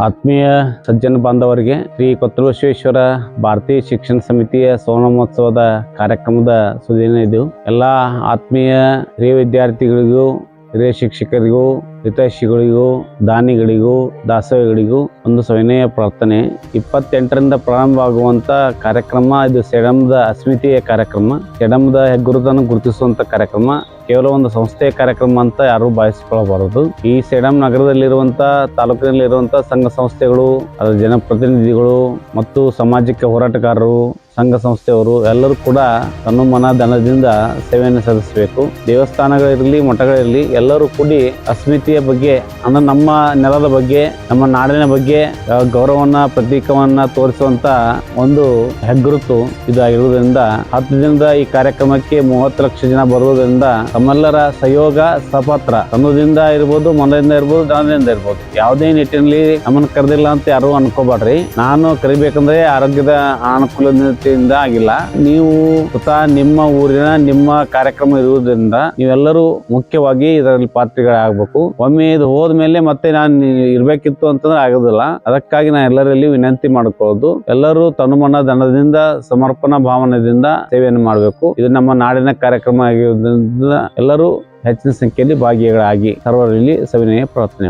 ಆತ್ಮೀಯ ಸಜ್ಜನ ಬಾಂಧವರಿಗೆ ಶ್ರೀ ಕೊತ್ತಬಸವೇಶ್ವರ ಭಾರತೀಯ ಶಿಕ್ಷಣ ಸಮಿತಿಯ ಸ್ವರ್ಣಮಹೋತ್ಸವದ ಕಾರ್ಯಕ್ರಮದ ಸುದಿನ ಇದು. ಎಲ್ಲ ಆತ್ಮೀಯ ಹಿರಿಯ ವಿದ್ಯಾರ್ಥಿಗಳಿಗೂ, ಹಿರಿಯ ಶಿಕ್ಷಕರಿಗೂ ಹಿತೈಷಿಗಳಿಗೂ, ದಾನಿಗಳಿಗೂ ದಾಸೋಹಿಗಳಿಗೂ ಒಂದು ಸವಿನಯ ಪ್ರಾರ್ಥನೆ. ಇಪ್ಪತ್ತೆಂಟರಿಂದ ಪ್ರಾರಂಭವಾಗುವಂತ ಕಾರ್ಯಕ್ರಮ, ಇದು ಸೆಡಂಬದ ಅಸ್ಮಿತೆಯ ಕಾರ್ಯಕ್ರಮ. ಸೆಡಂಬದ ಹೆಗ್ಗುರುತನ್ನು ಗುರುತಿಸುವಂತ ಕಾರ್ಯಕ್ರಮ. ಕೇವಲ ಒಂದು ಸಂಸ್ಥೆಯ ಕಾರ್ಯಕ್ರಮ ಅಂತ ಯಾರು ಭಾವಿಸಿಕೊಳ್ಳಬಾರದು. ಈ ಸೇಡಂ ನಗರದಲ್ಲಿರುವಂತ, ತಾಲೂಕಿನಲ್ಲಿರುವಂತ ಸಂಘ ಸಂಸ್ಥೆಗಳು, ಅದರ ಜನಪ್ರತಿನಿಧಿಗಳು ಮತ್ತು ಸಾಮಾಜಿಕ ಹೋರಾಟಗಾರರು, ಸಂಘ ಸಂಸ್ಥೆಯವರು ಎಲ್ಲರೂ ಕೂಡ ತನ್ನ ಮನ ಧನದಿಂದ ಸೇವೆಯನ್ನು ಸಲ್ಲಿಸಬೇಕು. ದೇವಸ್ಥಾನಗಳಿರಲಿ, ಮಠಗಳಿರಲಿ ಎಲ್ಲರೂ ಕೂಡಿ ಅಸ್ಮಿತೆಯ ಬಗ್ಗೆ, ಅಂದ್ರೆ ನಮ್ಮ ನೆಲದ ಬಗ್ಗೆ, ನಮ್ಮ ನಾಡಿನ ಬಗ್ಗೆ ಗೌರವವನ್ನ, ಪ್ರತೀಕವನ್ನ ತೋರಿಸುವಂತ ಒಂದು ಹೆಗ್ಗುರುತು ಇದಾಗಿರುವುದರಿಂದ, ಹತ್ತು ದಿನದ ಈ ಕಾರ್ಯಕ್ರಮಕ್ಕೆ ಮೂವತ್ತು ಲಕ್ಷ ಜನ ಬರುವುದರಿಂದ ತಮ್ಮೆಲ್ಲರ ಸಹಯೋಗ ಸಪತ್ರ. ತನ್ನದಿಂದ ಇರ್ಬೋದು ಮನದಿಂದ ಇರ್ಬೋದು ದಾನದಿಂದ ಇರ್ಬೋದು. ಯಾವುದೇ ನಿಟ್ಟಿನಲ್ಲಿ ನಮ್ಮನ್ನು ಕರೆದಿಲ್ಲ ಅಂತ ಯಾರು ಅನ್ಕೋಬೇಡ್ರಿ ನಾನು ಕರಿಬೇಕಂದ್ರೆ ಆರೋಗ್ಯದ ಅನುಕೂಲದಿಂದ ಆಗಿಲ್ಲ. ನೀವು ಸ್ವತಃ ನಿಮ್ಮ ಊರಿನ ನಿಮ್ಮ ಕಾರ್ಯಕ್ರಮ ಇರುವುದರಿಂದ ನೀವೆಲ್ಲರೂ ಮುಖ್ಯವಾಗಿ ಇದರಲ್ಲಿ ಪಾತ್ರಿಗಳಾಗಬೇಕು. ಒಮ್ಮೆ ಇದು ಹೋದ್ಮೇಲೆ ಮತ್ತೆ ನಾನು ಇರ್ಬೇಕಿತ್ತು ಅಂತಂದ್ರೆ ಆಗೋದಿಲ್ಲ. ಅದಕ್ಕಾಗಿ ನಾನು ಎಲ್ಲರಲ್ಲಿ ವಿನಂತಿ ಮಾಡ್ಕೊಳ್ಳೋದು. ಎಲ್ಲರೂ ತನುಮನ ದನದಿಂದ ಸಮರ್ಪಣಾ ಭಾವನೆಯಿಂದ ಸೇವೆಯನ್ನು ಮಾಡಬೇಕು. ಇದು ನಮ್ಮ ನಾಡಿನ ಕಾರ್ಯಕ್ರಮ ಆಗಿರೋದ್ರಿಂದ ಎಲ್ಲರೂ ಹೆಚ್ಚಿನ ಸಂಖ್ಯೆಯಲ್ಲಿ ಭಾಗಿಗಳಾಗಿ ಸರ್ವರಲ್ಲಿ ಸವಿನಯ ಪ್ರಾರ್ಥನೆ